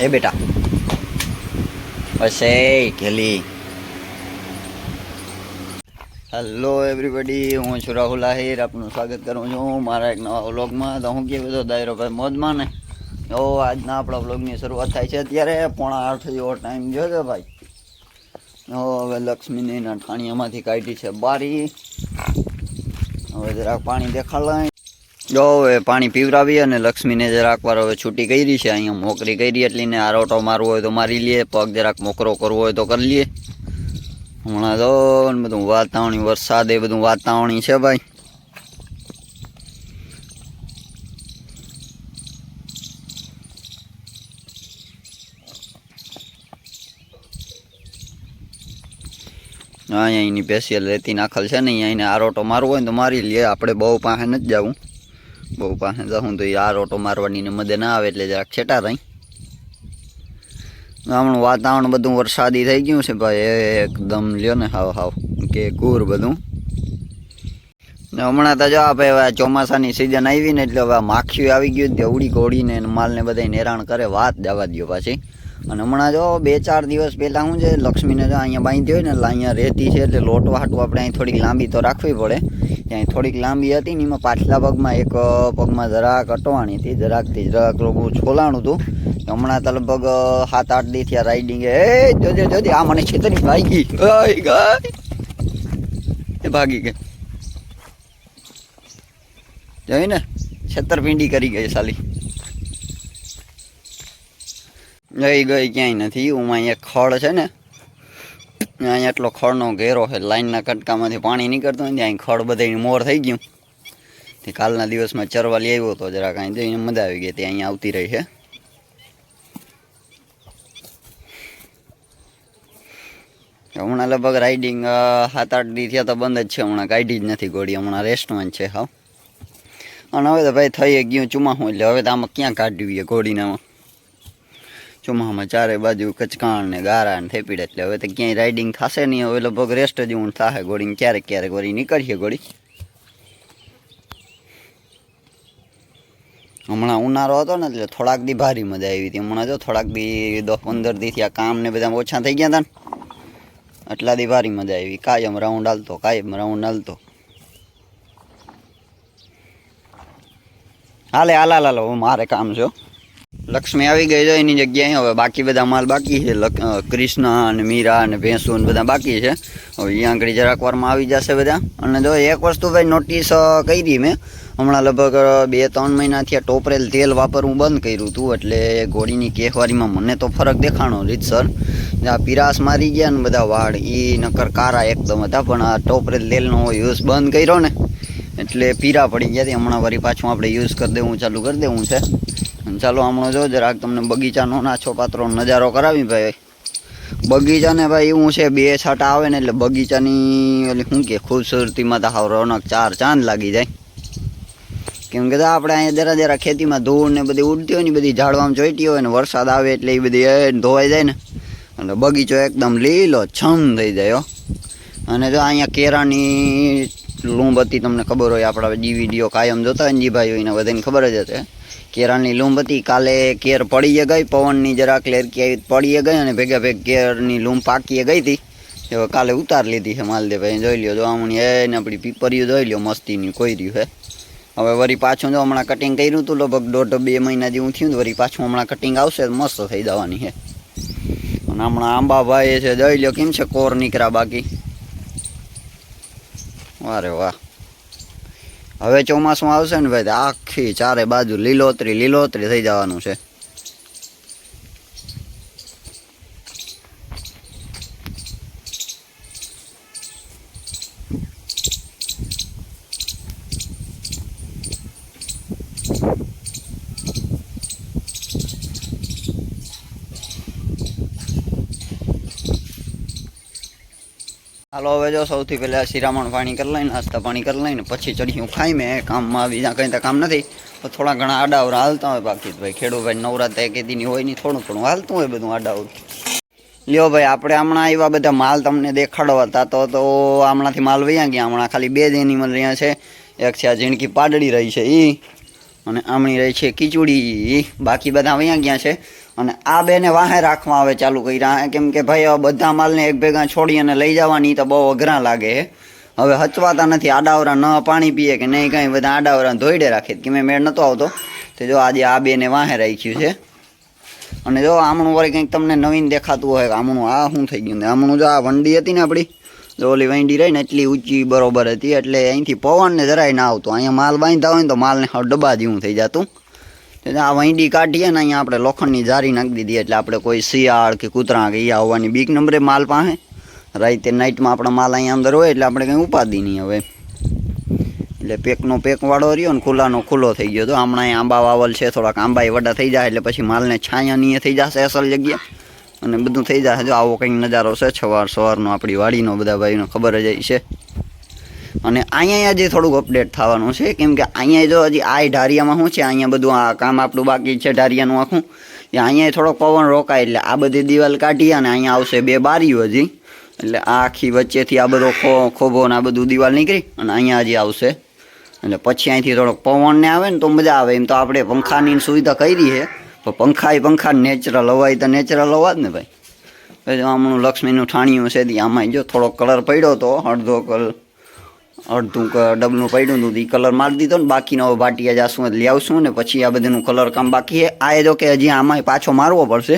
એ બેટા. પછી ઘેલી. Hello everybody હું છું રાહુલ આહિર. આપનું સ્વાગત કરું છું મારા એક નવા વ્લોગમાં. તો હું કેવું તો દાયરો ભાઈ મોજમાં ને. તો આજના આપણા વ્લોગની શરૂઆત થાય છે. અત્યારે પોણા આઠ જેવો ટાઈમ જોયો છે ભાઈ. હવે લક્ષ્મીની ઠાણિયામાંથી કાઢી છે બારી. હવે જરાક પાણી દેખાડાય જો હવે પાણી પીવરાવી અને લક્ષ્મીને જરાક વાર હવે છૂટી કરી છે, અહીંયા મોકરી કરી એટલી ને આરોટો મારવો હોય તો મારી લઈએ પગ જરાક મોકરો કરવો હોય તો કરી લઈએ હમણાં તો બધું વાતાવરણી વરસાદ, એ બધું વાતાવરણી છે ભાઈ. અહીંયા એની પેશિયલ રેતી નાખેલ છે ને, અહીંયા એને આરોટો મારવો હોય તો મારી લઈએ આપણે બહુ પાસે નથી જવું. બહુ પાસે હું તો એ રોટો મારવાની ને મદદ ના આવે એટલે જરાક છેટા રહી. ગામનું વાતાવરણ બધું વરસાદી થઈ ગયું છે ભાઈ, એકદમ લ્યો ને હાવ હાવ, કે કુર બધું. ને હમણાં તો જો ભાઈ ચોમાસાની સિઝન આવી ને એટલે હવે માખીઓ આવી ગયું તે ઉડી ઘોડીને માલને બધાય નેરાણ કરે, વાત જવા દો પાછી. અને હમણાં જો બે ચાર દિવસ પહેલાં શું છે, લક્ષ્મીને જો અહીંયા બાંધી હોય ને એટલે અહીંયા રહેતી છે, એટલે લોટ વાટું આપણે અહીં થોડીક લાંબી તો રાખવી પડે. ત્યાં થોડીક લાંબી હતી ને એમાં પાછલા પગમાં એક પગમાં જરાક અટવાણી હતી. જરાકથી જરાક લોકો છોલાણું હતું. હમણાં તો લગભગ સાત, આઠ દી થયા રાઇડિંગ એ. જોજે જોજે, આ મને છેતરી ભાગી ગઈ. ભાગી ગઈ. જોઈ ને? છેતરપિંડી કરી ગઈ સાલી. ગઈ ગઈ ક્યાંય નથી. હું અહીંયા ખડ છે ને. અહીંયા એટલો ખડનો ઘેરો છે, લાઈનના કટકામાંથી પાણી નીકળતું હોય ને ખળ બધાની મોર થઈ ગયું. તે કાલના દિવસમાં ચરવા લઈ આવ્યો હતો જરાક અહીં જઈને મજા આવી ગઈ, તે અહીંયા આવતી રહી છે. હમણાં લગભગ રાઇડિંગ સાત આઠ દી થયા તો બંધ જ છે, હમણાં કાઢી જ નથી ગોળી, હમણાં રેસ્ટમાં છે, હાવ. અને હવે તો ભાઈ થઈ ગયું ચુમાહું, એટલે હવે તો આમાં ક્યાં કાઢવી ઘોડીનામાં ચોમાસામાં ચારે બાજુ કચકાણ ને ગારા ને થેપીડે એટલે હવે તો ક્યાંય રાઇડિંગ થશે નહીં. હવે લગભગ રેસ્ટ જ હું થશે ગોળીને ક્યારેક ક્યારેક વળી નીકળીએ ગોળી. હમણાં ઉનાળો હતો ને એટલે થોડાક દી ભારી મજા આવી હતી. હમણાં જો થોડાક દી દસ પંદર દીથી આ કામ ને બધા ઓછા થઈ ગયા હતા ને. એટલા દી ભારી મજા આવી. કાયમ રાઉન્ડ હાલતો, કાયમ રાઉન્ડ હાલતો. હાલે, હાલ હાલ મારે કામ છે. લક્ષ્મી આવી ગઈ છે એની જગ્યાએ હવે બાકી બધા માલ બાકી છે. કૃષ્ણ અને મીરા અને ભેંસુ ને બધા બાકી છે. હવે અહીંયા આગળ જરાક વારમાં આવી જશે બધા. અને જો એક વસ્તુ ભાઈ નોટિસ કરી મેં. હમણાં લગભગ બે, ત્રણ મહિનાથી આ ટોપરેલ તેલ વાપરવું બંધ કર્યું હતું એટલે ઘોડીની કેહવારીમાં મને તો ફરક દેખાણો રીતસર આ પીરાસ મારી ગયા ને બધા વાળ. એ નકર કારા એકદમ હતા, પણ આ ટોપરેલ તેલનો યુઝ બંધ કર્યો ને. એટલે પીરા પડી ગયા હતી હમણાં વળી પાછું આપણે યુઝ કરી દેવું, ચાલુ કરી દેવું છે. અને ચાલો હમણાં જો જરાક તમને બગીચાનો નાછો પાત્રો નજારો કરાવી ભાઈ. બગીચાને ભાઈ એવું છે, બે છાંટા આવે ને એટલે બગીચાની ઓલી શું કે, ખૂબસૂરતીમાં તો હાવ રોનક ચાર ચાંદ લાગી જાય. કેમ કે આપણે અહીંયા જરા જરા ખેતીમાં ધૂળ ને બધી ઉડતી હોય ને બધી ઝાડવામાં જોઈતી હોય ને, વરસાદ આવે એટલે એ બધી ધોવાઈ જાય ને. એટલે બગીચો એકદમ લીલો છમ થઈ જાય અને જો અહીંયા કેરાની લૂંબ હતી તમને ખબર હોય, આપણા જી વીડિયો કાયમ જોતા હોય ને, જી ભાઈ એને બધાને ખબર જ હશે. કેરાની લૂંબ હતી. કાલે કેર પડીએ ગઈ, પવનની જરાક લેરકી આવી પડીએ ગઈ અને ભેગા ભેગ કેરની લૂંબ પાકીએ ગઈ હતી. હવે કાલે ઉતાર લીધી છે માલદેભાઈ જોઈ લ્યો જોવામણી આમણી એને આપણી પીપરિયું જોઈ લ્યો, મસ્તીની કોઈ રહ્યું હે. હવે વળી પાછું જો હમણાં કટિંગ કર્યું હતું, લગભગ દોઢ બે મહિના જેવું થયું ને વળી પાછું હમણાં કટિંગ આવશે મસ્ત થઈ જવાની છે અને હમણાં આંબાભાઈ છે, જોઈ લ્યો, કેમ છે કોર નીકળ્યા બાકી? વારે વાહ. હવે ચોમાસું આવશે ને ભાઈ આખી ચારે બાજુ લીલોતરી લીલોતરી થઈ જવાનું છે. હાલો, હવે જો સૌથી પહેલાં શિરામણ પાણી કરી લઈને, નાસ્તા પાણી કરી લઈને, પછી ચડીયું ખાઈ મેં. કામમાં બીજા કંઈ તો કામ નથી. તો થોડા ઘણા આડાવરા હાલતા હોય બાકી ભાઈ ખેડૂત ભાઈ એક દીની હોય નહીં, થોડું થોડું હાલતું હોય બધું આડાવર લ્યો ભાઈ, આપણે હમણાં આવ્યા બધા માલ તમને દેખાડવા. હતા તો તો હમણાંથી માલ વૈયા ગયા. હમણાં ખાલી બે જ એનિમલ રહ્યા છે. એક છે આ ઝીણકી પાડડી રહી છે એ અને આમણી રહી છે ખીચુડી. બાકી બધા વૈયા ગયા છે. અને આ બેને વાહે રાખવા આવે ચાલુ કર્યા. કેમ કે ભાઈ હવે બધા માલને એક ભેગા છોડી અને લઈ જવાની તો બહુ અઘરા લાગે. હવે હચવાતા નથી, આડાવરા ન પાણી પીએ કે નહીં, કાંઈ બધા આડાવરા ધોઈડે રાખે. કે મેં મેળ નહોતો આવતો. તો જો આજે આ બેને વાહે રાખ્યું છે. અને જો આમણું વળી કંઈક તમને નવીન દેખાતું હોય આમણું, આ શું થઈ ગયું? આમણું જો આ વંડી હતી ને આપણી, જો ઓલી વંડી રહી ને એટલી ઊંચી બરોબર હતી, એટલે અહીંથી પવનને જરાય ના આવતો. અહીંયા માલ બાંધતા હોય ને તો માલને ડબ્બા જેવું થઈ જતું. એટલે આ વંડી કાઢીએ ને અહીંયા આપણે લોખંડની જારી નાખી દીધી એટલે આપણે કોઈ શિયાળ કે કૂતરા કે એ આવવાની બીક નંબરે માલ પાસે. રાતે નાઇટમાં આપણા માલ અહીંયા અંદર હોય એટલે આપણે કંઈ ઉપાદી નહીં હવે. એટલે પેકનો પેક વાળો રહ્યો ને ખુલ્લાનો ખુલ્લો થઈ ગયો તો હમણાં આંબા વાવલ છે, થોડાક આંબા વડા થઈ જાય એટલે પછી માલને છાયાની થઈ જશે અસલ જગ્યા. અને બધું થઈ જશે. જો આવો કંઈક નજારો છે સવાર સવારનો આપણી વાડીનો, બધા ભાઈનો ખબર જ છે અને અહીંયા હજી થોડુંક અપડેટ થવાનું છે, કેમ કે અહીંયા જો હજી આ ઢારિયામાં શું છે, અહીંયા બધું આ કામ આપણું બાકી છે, ઢારિયાનું આખું. એ અહીંયા થોડોક પવન રોકાય એટલે આ બધી દિવાલ કાઢી અને અહીંયા આવશે બે બારીઓ હજી. એટલે આ આખી વચ્ચેથી આ બધો ખો, ખોભો ને આ બધું દિવાલ નીકળી અને અહીંયા હજી આવશે. એટલે પછી અહીંથી થોડોક પવન ને આવે ને તો મજા આવે. એમ તો આપણે પંખાની સુવિધા કરી છે. પણ પંખા એ પંખા નેચરલ હવાય તો નેચરલ હવા જ ને ભાઈ. પછી લક્ષ્મીનું ઠાણિયું છે આમાં જો થોડોક કલર પડ્યો તો અડધો કલર અડધું ડબલું પડ્યું હતું એ કલર મારી દીધો ને બાકીનો હવે ભાટિયા જાશું એટલે આવશું ને પછી આ બધાનું કલર કામ બાકી આ જો કે હજી આમાં પાછો મારવો પડશે.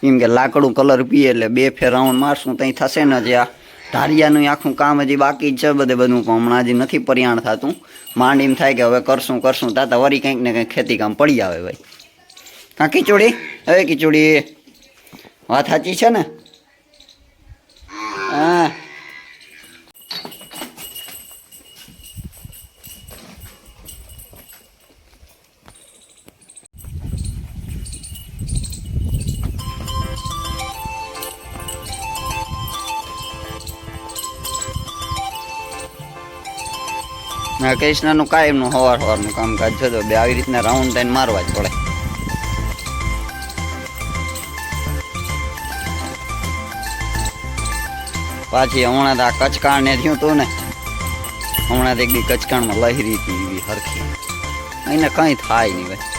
કેમ કે લાકડું કલર પીએ એટલે બે ફેર રાઉન્ડ મારશું ત્યાં થશે ને જે આ ધારિયાનું આખું કામ હજી બાકી જ છે બધે બધું, પણ હમણાં હજી નથી પરિયાણ થતું. માંડ એમ થાય કે હવે કરશું કરશું, તાતા વળી કંઈક ને કંઈક ખેતી કામ પડી આવે ભાઈ. કાં ખીચોડી? હવે ખીચોડી વાત સાચી છે ને? કૃષ્ણનું કાયમનું હવાર હવારનું કામકાજ છે તો બે આવી રીતના રાઉન્ડ થઈને મારવા જ પડે. પાછી હમણાં તો આ કચકાણ ને થયું તું ને, હમણાં તો એક દી કચકાણમાં લહેરી હતી એવી હરખી. એને કંઈ થાય નહીં ભાઈ.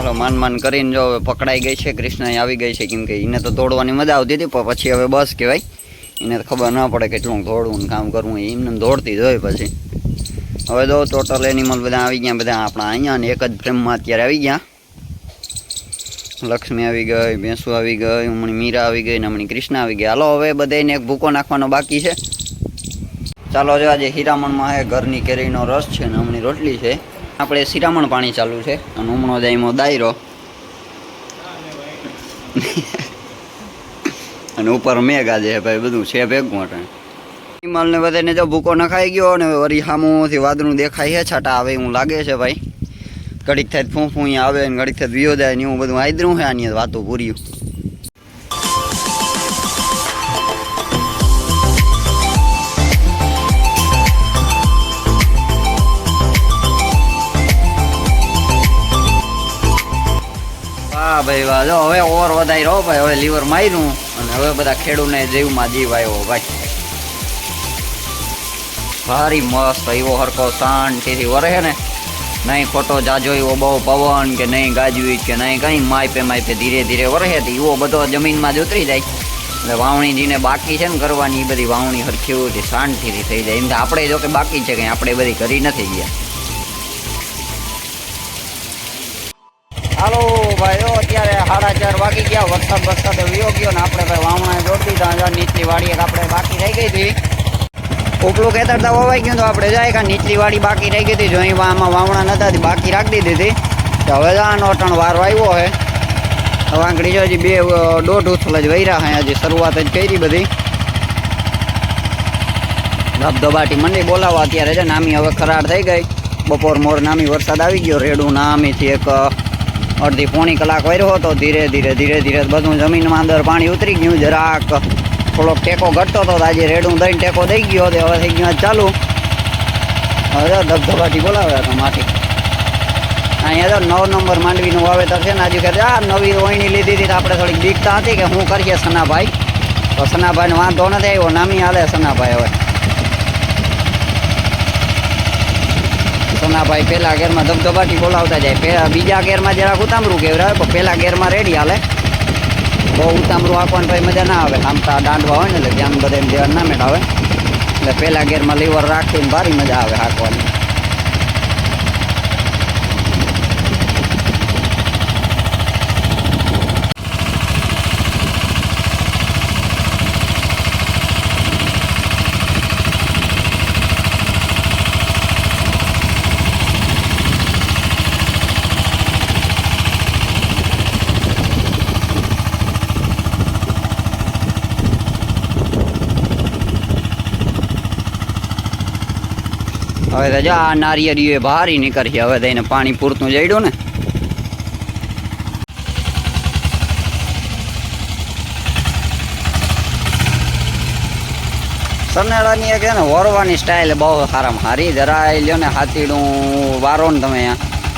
હાલો, માન માન કરીને જો હવે પકડાઈ ગઈ છે, કૃષ્ણ આવી ગઈ છે, કેમ કે એને તો દોડવાની મજા આવતી હતી, પણ પછી હવે બસ કહેવાય. એને તો ખબર ના પડે કેટલું દોડવું કામ કરવું એમને દોડતી જ હોય પછી. હવે તો ટોટલ એનિમલ બધા આવી ગયા, બધા આપણા અહીંયા ને એક જ ફ્રેમમાં અત્યારે આવી ગયા. લક્ષ્મી આવી ગઈ, ભેંસુ આવી ગઈ હમણાં મીરા આવી ગઈ ને હમણાં કૃષ્ણ આવી ગયા હાલો, હવે બધાને એક ભૂકો નાખવાનો બાકી છે. ચાલો, જો આજે હીરામણમાં હે, ઘરની કેરીનો રસ છે ને હમણાં રોટલી છે. આપણે શિરામણ પાણી ચાલુ છે. અને હમણો જાયમો દાયરો અને ઉપર મેઘ આજે ભાઈ, બધું છે ભેગું માટે. હિમાલને બધાને જો ભૂકો નખાઈ ગયો અને વરી સામોથી વાદળું દેખાય છે, છાટા આવે એવું લાગે છે ભાઈ. ઘડીક થાય ફૂં ફૂં આવે ને ઘડીક થાય વિયો જાય ને એવું બધું આદરું છે આની વાતો પૂર્યું વાહ ભાઈ, વાહ. જો હવે ઓવર વધારી રહો ભાઈ, હવે લીવર માર્યું અને હવે બધા ખેડૂને જીવમાં જીવ આવ્યો ભાઈ. ભારી મસ્ત એવો હરકો શાંતિથી વરે ને. નહીં ખોટો જાજો એવો બહુ પવન કે નહીં ગાજવી કે નહીં કંઈ માયપે માયપે ધીરે ધીરે વરે એવો બધો જમીનમાં જ ઉતરી જાય. એટલે વાવણી જીને બાકી છે ને કરવાની, એ બધી વાવણી હરખી શાંતિથી થઈ જાય. એમ આપણે જો કે બાકી છે કંઈ, આપણે બધી કરી નથી ગયા. હાલો ભાઈ ઓ અત્યારે સાડા ચાર વાગી ગયા. વરસાદ વરસાદ વિયો ગયો ને આપણે ભાઈ વાવણા જોડતી હતા નીચલી વાડી એક આપણે બાકી રહી ગઈ હતી. ઉપલું ખેતર તો વવાઈ ગયું તો આપણે જાય કે નીચલી વાડી બાકી રહી ગઈ હતી. જો અહીં આમાં વાવણા નતા તે બાકી રાખી દીધી હતી. તો હવે આનો અટણ વારો આવ્યો છે હવે આંગળી જો હજી બે અ, દોઢ ઉથલ જ વૈરા હે. હજી શરૂઆત જ કરી બધી. ધબધબાટી મંડી બોલાવવા. અત્યારે છે નામી હવે ખરાર થઈ ગઈ. બપોર મોર નામી વરસાદ આવી ગયો. રેડું નામીથી એક અ, અડધી પોણી કલાક વર્યો હતો, ધીરે ધીરે ધીરે ધીરે બધું જમીનમાં અંદર પાણી ઉતરી ગયું, જરાક થોડોક ટેકો ઘટતો હતો આજે રેડું દઈને ટેકો દઈ ગયો તે હવે થઈ ગયું ચાલુ. હવે ધબધબાટી બોલાવે તો માટી. અહીંયા તો નવ નંબર માંડવીનું વાવેતર છે ને આજુ કહે આ નવી ઓયણી લીધી હતી આપણે થોડીક દીકતા હતી કે હું કરીએ સનાભાઈ. તો સનાભાઈને વાંધો નથી આવ્યો, નામી હાલે સનાભાઈ હવે. સનાભાઈ પહેલા ગેરમાં ધબધબાટી બોલાવતા જાય. પહેલાં બીજા ગેરમાં જરાક ઉતામરું કેવડાવે પણ પહેલા ગેરમાં રેડી હાલે. બહુ ઉતામરું હાંકવાની ભાઈ મજા ના આવે. આમતા દાંડવા હોય ને એટલે ધ્યાન બધા ધ્યાન ના મેળાવે એટલે પહેલા ગેરમાં લીવર રાખીને ભારી મજા આવે હાંકવાની. હવે તો જો આ એ ભારી નીકળશે હવે તો એને પાણી પૂરતું જડ્યું ને. સરનાળાની એક છે ને, વરવાની સ્ટાઇલ બહુ સારામાં સારી. જરાય લ્યો ને, હાથીડું વારો ને તમે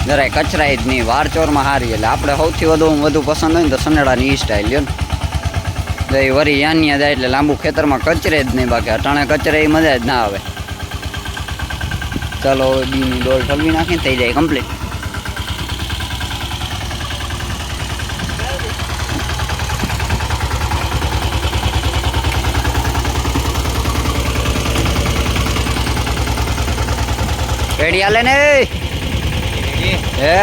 જરાય કચરાય જ નહીં. વારચોરમાં સારી એટલે આપણે સૌથી વધુ વધુ પસંદ હોય ને તો સનેડાની એ સ્ટાઇલ લ્યો ને. વરી યાનિયા જાય એટલે લાંબુ ખેતરમાં કચરે જ નહીં બાકી. અટાણે કચરે એ મજા જ ના આવે. ચાલો હવે બીની ડોલ ઠલવી નાખીને થઈ જાય કમ્પ્લીટ રેડી હાલે ને? હે?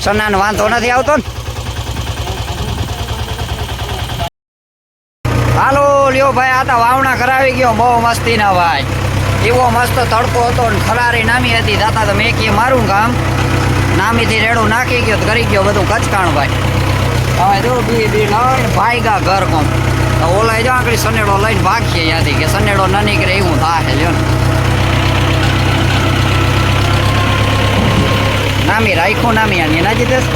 સનાન વાંધો નથી આવતો ને? હાલો લ્યો ભાઈ આ તો વાવણા કરાવી ગયો. બહુ મસ્તી ના ભાઈ. એવો મસ્ત તડકો હતો ને ખલારી નામી હતી. દાતા તો મેં કીએ મારું કામ નામીથી રેડું નાખી ગયો કરી ગયો બધું કચકાણ ભાઈ. હવે જો બી બી, લઈને ભાઈગા ઘર કોમ તો ઓલા જો આગળ સનેડો લઈને ભાગીએ યાદી કે સનેડો ન નીકળે એવું થાય જો ને. નામી રાખ્યું, નામી આની ના જીતેશ